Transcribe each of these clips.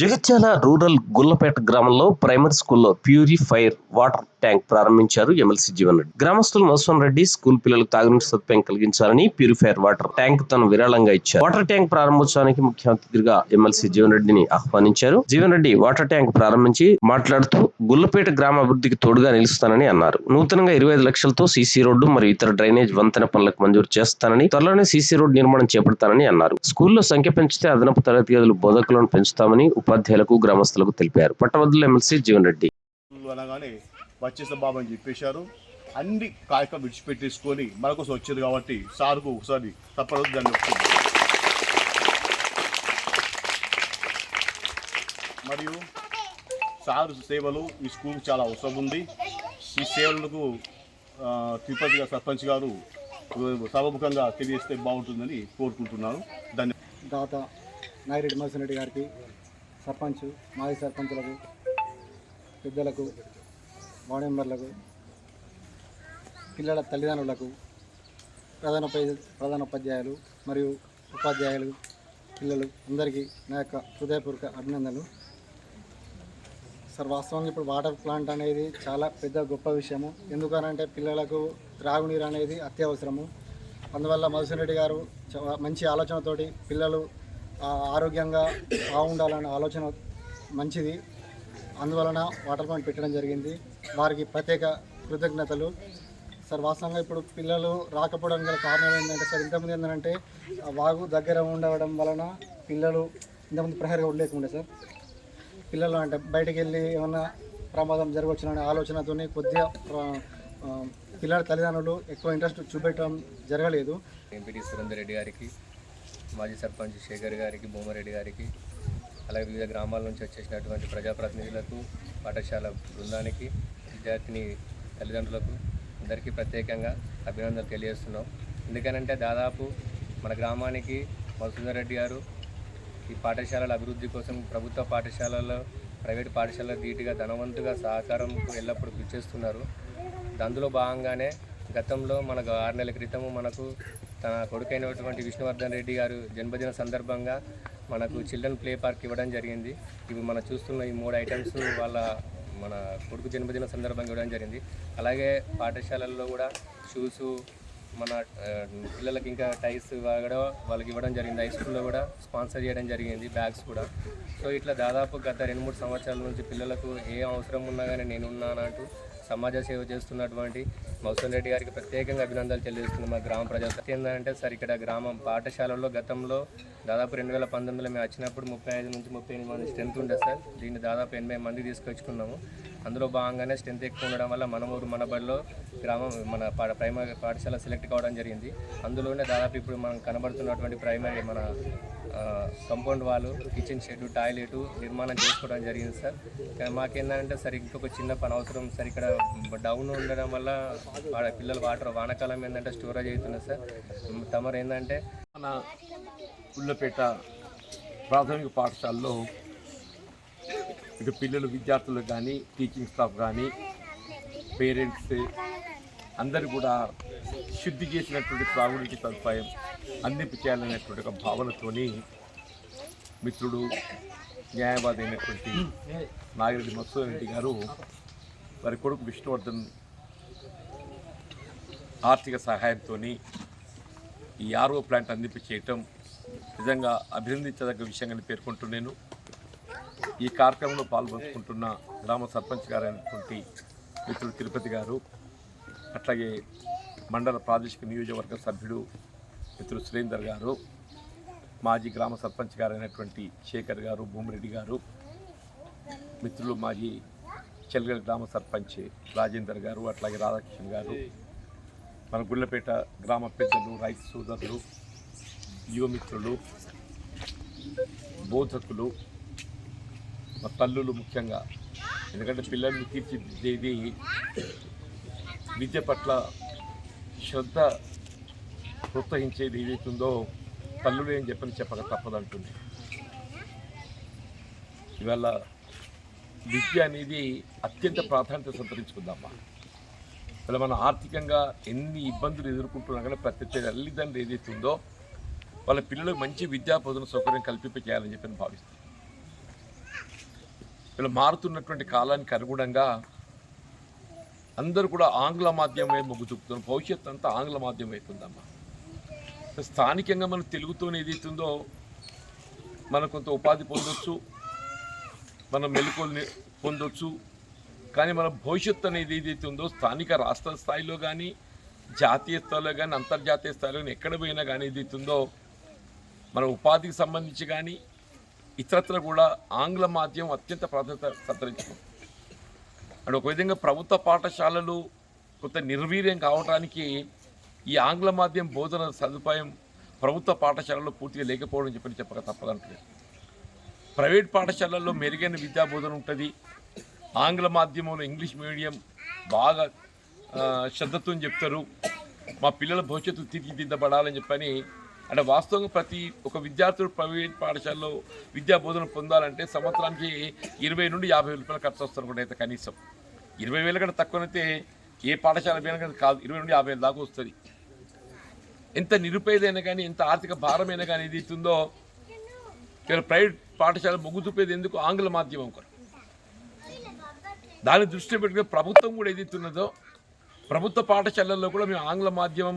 Jagtial rural Gullapeta గ్రామంలో primary స్కూల్లో purifier water tank ప్రారంభించారు ఎమ్మెల్సీ జీవన్ రెడ్డి. గ్రామస్తులు మధుసూన్ రెడ్డి స్కూల్ పిల్లలకు తాగునీటి సదుపాయం కలిగించాలని ప్యూరిఫైర్ వాటర్ ట్యాంక్ తను విరాళంగా ఇచ్చారు. వాటర్ ట్యాంక్ ప్రారంభోత్సవానికి ముఖ్య అతిథిగా ఎమ్మెల్సీ జీవన్ రెడ్డిని ఆహ్వానించారు. జీవన్ రెడ్డి వాటర్ ట్యాంక్ ప్రారంభించి మాట్లాడుతూ గుల్లపేట గ్రామ అభివృద్ధికి తోడుగా నిలుస్తానని అన్నారు. నూతనంగా ఇరవై ఐదు లక్షలతో సీసీ రోడ్డు మరియు ఇతర డ్రైనేజ్ వంతెన పనులకు మంజూరు చేస్తానని త్వరలోనే సీసీ రోడ్డు నిర్మాణం చేపడతానని అన్నారు. స్కూల్లో సంఖ్య పెంచితే అదనపు తరగతి గదులు బోధకులను పెంచుతామని ఉపాధ్యాయులకు గ్రామస్తులకు తెలిపారు. పట్టభద్రుల ఎమ్మెల్సీ జీవన్ రెడ్డి. అనగానే వచ్చేసిన బాబు అని చెప్పేశారు. అన్ని కార్యక్రమం విడిచిపెట్టేసుకొని మనకోసం వచ్చేది కాబట్టి సార్కు ఒకసారి తప్పదు దాన్ని మరియు సార్ సేవలు ఈ స్కూల్కి చాలా అవసరం ఉంది. ఈ సేవలకు తిరుపతి గారు సర్పంచ్ గారు సభముఖంగా తెలియజేస్తే బాగుంటుందని కోరుకుంటున్నాను. ధన్య దాత నాగిరెడ్డి మధుసూన్ రెడ్డి గారికి సర్పంచ్ మాజీ సర్పంచులకు పెద్దలకు వార్డు మెంబర్లకు పిల్లల తల్లిదండ్రులకు ప్రధాన ప్రధానోపాధ్యాయులు మరియు ఉపాధ్యాయులు పిల్లలు అందరికీ నా యొక్క హృదయపూర్వక అభినందనలు. సార్ వాస్తవంగా ఇప్పుడు వాటర్ ప్లాంట్ అనేది చాలా పెద్ద గొప్ప విషయము. ఎందుకనంటే పిల్లలకు త్రాగునీరు అనేది అత్యవసరము. అందువల్ల మధుసూన్ రెడ్డి గారు చ- మంచి ఆలోచనతోటి పిల్లలు ఆరోగ్యంగా బాగుండాలనే ఆలోచన మంచిది. అందువలన వాటర్ పాయింట్ పెట్టడం జరిగింది. వారికి ప్రత్యేక కృతజ్ఞతలు. సార్ వాస్తవంగా ఇప్పుడు పిల్లలు రాకపోవడానికి గల కారణం ఏంటంటే సార్ ఇంతకుముందు ఏంటంటే వాగు దగ్గర ఉండడం వలన పిల్లలు ఇంతకుముందు ప్రహరిగా ఉండలేకుండే సార్. పిల్లలు అంటే బయటికి వెళ్ళి ఏమన్నా ప్రమాదం జరగవచ్చుననే ఆలోచనతోనే కొద్దిగా పిల్లల తల్లిదండ్రులు ఎక్కువ ఇంట్రెస్ట్ చూపెట్టడం జరగలేదు. ఎంపీటీ సురేందర్ రెడ్డి గారికి మాజీ సర్పంచ్ శేఖర్ గారికి భూమారెడ్డి గారికి అలాగే వివిధ గ్రామాల నుంచి వచ్చేసినటువంటి ప్రజాప్రతినిధులకు పాఠశాల బృందానికి విద్యార్థిని తల్లిదండ్రులకు అందరికీ ప్రత్యేకంగా అభినందనలు తెలియజేస్తున్నాం. ఎందుకనంటే దాదాపు మన గ్రామానికి మధుసూదర్ రెడ్డి గారు ఈ పాఠశాలల అభివృద్ధి కోసం ప్రభుత్వ పాఠశాలల్లో ప్రైవేట్ పాఠశాలలో ధీటుగా ధనవంతుగా సహకారం ఎల్లప్పుడూ కృషి చేస్తున్నారు. అందులో భాగంగానే గతంలో మనకు ఆరు నెలల క్రితము మనకు తన కొడుకైనటువంటి విష్ణువర్ధన్ రెడ్డి గారు జన్మదిన సందర్భంగా మనకు చిల్డ్రన్ ప్లే పార్క్ ఇవ్వడం జరిగింది. ఇవి మనం చూస్తున్న ఈ మూడు ఐటమ్స్ వాళ్ళ మన కొడుకు జన్మదిన సందర్భంగా ఇవ్వడం జరిగింది. అలాగే పాఠశాలల్లో కూడా షూస్ మన పిల్లలకి ఇంకా టైస్ కూడా వాళ్ళకి ఇవ్వడం జరిగింది. హై స్కూల్లో కూడా స్పాన్సర్ చేయడం జరిగింది బ్యాగ్స్ కూడా. సో ఇట్లా దాదాపు గత రెండు మూడు సంవత్సరాల నుంచి పిల్లలకు ఏ అవసరం ఉన్నా కానీ నేను ఉన్నానంటూ సమాజ సేవ చేస్తున్నటువంటి మౌసన్ రెడ్డి గారికి ప్రత్యేకంగా అభినందనలు తెలియజేస్తున్నాం మా గ్రామ ప్రజలు. ఏంటంటే సార్ ఇక్కడ గ్రామం పాఠశాలలో గతంలో దాదాపు రెండు వేల పంతొమ్మిదిలో మేము వచ్చినప్పుడు ముప్పై ఐదు నుంచి ముప్పై ఎనిమిది మంది స్ట్రెంత్ ఉండే సార్. దీన్ని దాదాపు ఎనభై మంది తీసుకొచ్చుకున్నాము. అందులో భాగంగానే స్ట్రెంత్ ఎక్కువ ఉండడం వల్ల మన ఊరు మన బడిలో గ్రామం మన ప్రైమరీ పాఠశాల సెలెక్ట్ కావడం జరిగింది. అందులోనే దాదాపు ఇప్పుడు మనం కనబడుతున్నటువంటి ప్రైమరీ మన కంపౌండ్ వాళ్ళు కిచెన్ షెడ్ టాయిలెట్ నిర్మాణం చేసుకోవడం జరిగింది సార్ మాకేందంటే మాకేంటంటే సార్ ఇంకొక చిన్న పని అవసరం సార్ ఇక్కడ డౌన్ ఉండడం వల్ల పిల్లలు వాటర్ వానకాలం ఏంటంటే స్టోరేజ్ అవుతుంది సార్ తమరు ఏంటంటే మన పుల్లపేట ప్రాథమిక పాఠశాలలో ఇక పిల్లలు విద్యార్థులు కానీ టీచింగ్ స్టాఫ్ కానీ పేరెంట్స్ అందరూ కూడా శుద్ధి చేసినటువంటి ప్రాగుడికి సదుపాయం అందింపు చేయాలనేటువంటి ఒక భావనతోని మిత్రుడు న్యాయవాది అయినటువంటి నాగిరెడ్డి మత్సూర్ రెడ్డి గారు వారి కొడుకు విష్ణువర్ధన్ ఆర్థిక సహాయంతో ఈ ఆర్ఓ ప్లాంట్ అందింపు చేయటం నిజంగా అభినందించదగ్గ విషయంగా పేర్కొంటూ నేను ఈ కార్యక్రమంలో పాల్పంచుకుంటున్న గ్రామ సర్పంచ్ గారు అయినటువంటి మిత్రుడు తిరుపతి గారు అట్లాగే మండల ప్రాదేశిక నియోజకవర్గ సభ్యుడు మిత్రుడు సురేందర్ గారు మాజీ గ్రామ సర్పంచ్ గారు అయినటువంటి శేఖర్ గారు భూమిరెడ్డి గారు మిత్రులు మాజీ చెల్గల్ గ్రామ సర్పంచ్ రాజేందర్ గారు అట్లాగే రాధాకృష్ణ గారు మన గుళ్ళపేట గ్రామ పెద్దలు రైతు సోదరులు యువమిత్రులు బోధకులు మా తల్లులు ముఖ్యంగా. ఎందుకంటే పిల్లల్ని తీర్చిదిద్దేది విద్య పట్ల శ్రద్ధ ప్రోత్సహించేది ఏదైతుందో తల్లులు ఏం చెప్పని చెప్పక తప్పదంటుంది. ఇవాళ విద్య అనేది అత్యంత ప్రాధాన్యత సంతరించుకుందామా ఇలా మనం ఆర్థికంగా ఎన్ని ఇబ్బందులు ఎదుర్కొంటున్నా కానీ ప్రతి తల్లిదండ్రులు ఏదైతే ఉందో వాళ్ళ పిల్లలకు మంచి విద్యా బోధన సౌకర్యం కల్పింప చేయాలని చెప్పి నేను భావిస్తాను ఇలా మారుతున్నటువంటి కాలానికి అనుగుణంగా అందరూ కూడా ఆంగ్ల మాధ్యమే మొగ్గు చూపుతున్నారు. భవిష్యత్తు అంతా ఆంగ్ల మాధ్యమం అవుతుందమ్మా స్థానికంగా మన తెలుగుతోనే ఏదైతుందో మనం కొంత ఉపాధి పొందొచ్చు మనం మెలకువల్ని పొందొచ్చు కానీ మన భవిష్యత్తు అనేది ఏదైతే ఉందో స్థానిక రాష్ట్ర స్థాయిలో కానీ జాతీయ స్థాయిలో కానీ అంతర్జాతీయ స్థాయిలో కానీ ఎక్కడ పోయినా కానీ ఏదైతుందో మన ఉపాధికి సంబంధించి కానీ ఇతరత్ర కూడా ఆంగ్ల మాధ్యమం అత్యంత ప్రాధాన్యత సంతరించుకుంది అండ్ ఒక విధంగా ప్రభుత్వ పాఠశాలలు కొంత నిర్వీర్యం కావడానికి ఈ ఆంగ్ల మాధ్యమం బోధన సదుపాయం ప్రభుత్వ పాఠశాలలో పూర్తిగా లేకపోవడం చెప్పని చెప్పక తప్పదంటలేదు ప్రైవేట్ పాఠశాలల్లో మెరుగైన విద్యా బోధన ఉంటుంది. ఆంగ్ల మాధ్యమంలో ఇంగ్లీష్ మీడియం బాగా శ్రద్ధతో చెప్తారు. మా పిల్లల భవిష్యత్తు తీర్చిదిద్దబడాలని చెప్పని అంటే వాస్తవంగా ప్రతి ఒక విద్యార్థుడు ప్రైవేట్ పాఠశాలలో విద్యా బోధన పొందాలంటే సంవత్సరానికి ఇరవై నుండి యాభై వేల రూపాయలు ఖర్చు వస్తారు కూడా అయితే కనీసం. ఇరవై వేల కంటే తక్కువనైతే ఏ పాఠశాల పోయినా కానీ కాదు ఇరవై నుండి యాభై వేల దాకా వస్తుంది. ఎంత నిరుపేదైనా కానీ ఎంత ఆర్థిక భారమైనా కానీ ఇది ఇస్తుందో ఇక్కడ ప్రైవేట్ పాఠశాల మొగ్గు చూపేది ఎందుకు? ఆంగ్ల మాధ్యమం కొరకు. దాన్ని దృష్టిలో పెట్టుకుని ప్రభుత్వం కూడా ఏదైతున్నదో ప్రభుత్వ పాఠశాలల్లో కూడా మేము ఆంగ్ల మాధ్యమం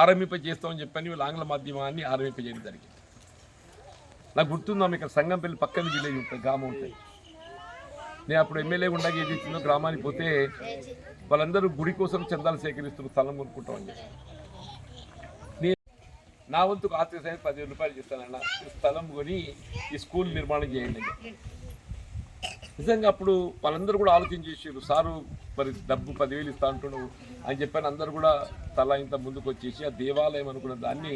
ఆరంభింపజేస్తామని చెప్పని వీళ్ళు ఆంగ్ల మాధ్యమాన్ని ఆరంభింపజేయడం జరిగింది. నాకు గుర్తుందాం ఇక్కడ సంగంపల్లి పక్కన విలేజ్ ఉంటుంది గ్రామం ఉంటుంది నేను అప్పుడు ఎమ్మెల్యే ఉండగా ఏది ఇచ్చిందో గ్రామానికి పోతే వాళ్ళందరూ గుడి కోసం చందాలు సేకరిస్తున్న స్థలం కొనుక్కుంటామని చెప్పి. నేను నా వంతుకు ఆర్థిక సాయం పదివేల రూపాయలు చేస్తానన్న స్థలం కొని ఈ స్కూల్ నిర్మాణం చేయండి నిజంగా అప్పుడు వాళ్ళందరూ కూడా ఆలోచించేసారు సారు మరి డబ్బు పదివేలు ఇస్తా అంటున్నావు అని చెప్పాను అందరూ కూడా తల ఇంత ముందుకు వచ్చేసి ఆ దేవాలయం అనుకున్న దాన్ని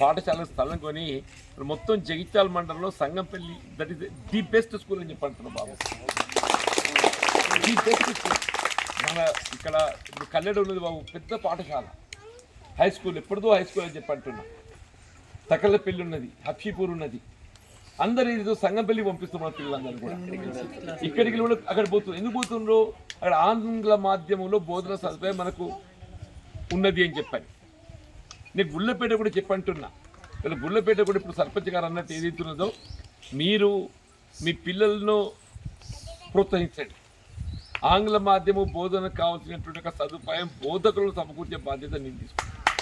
పాఠశాల స్థలం కొని మొత్తం జగిత్యాల మండలంలో Sangampalli that is the best school అని చెప్పంటున్నాను బాబు. ది బెస్ట్ స్కూల్ మన ఇక్కడ కల్లెడ ఉన్నది బాబు పెద్ద పాఠశాల. హై స్కూల్ ఎప్పటిదో హై స్కూల్ అని చెప్పి తకలపల్లి ఉన్నది హఫీపూర్ ఉన్నది. అందరు ఏదో సంగంపల్లి పంపిస్తున్నారు పిల్లలందరూ కూడా. ఇక్కడికి కూడా అక్కడ పోతున్నారు. ఎందుకు పోతుండ్రో అక్కడ ఆంగ్ల మాధ్యమంలో బోధన సదుపాయం మనకు ఉన్నది అని చెప్పాను నేను గుళ్ళపేట కూడా చెప్పంటున్నా. ఇలా గుళ్ళపేట కూడా ఇప్పుడు సర్పంచ్ గారు అన్నట్టు ఏదైతున్నదో మీరు మీ పిల్లలను ప్రోత్సహించండి. ఆంగ్ల మాధ్యమం బోధనకు కావాల్సినటువంటి ఒక సదుపాయం బోధకులను సమకూర్చే బాధ్యత నేను తీసుకున్నాను